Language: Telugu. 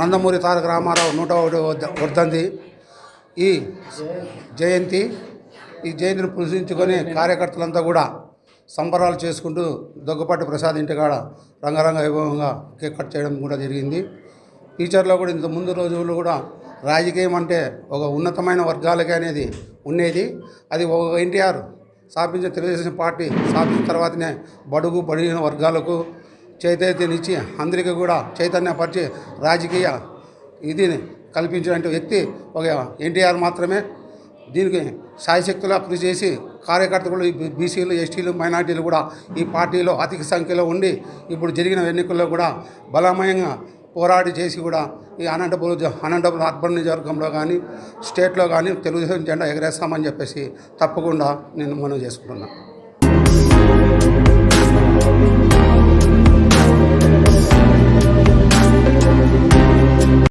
నందమూరి తారక రామారావు నూట ఒకటి వర్ధంతి. ఈ జయంతి ఈ జయంతిని పురస్కరించుకొని కార్యకర్తలంతా కూడా సంబరాలు చేసుకుంటూ దగ్గుపాటి ప్రసాద్ ఇంటికాడ రంగరంగ వైభవంగా కేక్ కట్ చేయడం కూడా జరిగింది. టీచర్లో కూడా ఇంత ముందు రోజుల్లో కూడా రాజకీయం అంటే ఒక ఉన్నతమైన వర్గాలకి అనేది ఉండేది. అది ఒక ఎన్టీఆర్ స్థాపించిన తెలుగుదేశం పార్టీ స్థాపించిన తర్వాతనే బడుగు బడిగిన వర్గాలకు చైతన్యనిచ్చి అందరికీ కూడా చైతన్యపరిచి రాజకీయ ఇది కల్పించినటువంటి వ్యక్తి ఒక ఎన్టీఆర్ మాత్రమే. దీనికి సాయశక్తులా కృషి చేసి కార్యకర్తలు ఈ బీసీలు ఎస్టీలు మైనార్టీలు కూడా ఈ పార్టీలో అధిక సంఖ్యలో ఉండి ఇప్పుడు జరిగిన ఎన్నికల్లో కూడా బలమయంగా పోరాడి చేసి కూడా ఈ అనంతపురం అనంతపురం అర్బన్ నియోజకవర్గంలో కానీ స్టేట్లో కానీ తెలుగుదేశం జెండా ఎగరేస్తామని చెప్పేసి తప్పకుండా నేను మనం చేసుకుంటున్నాను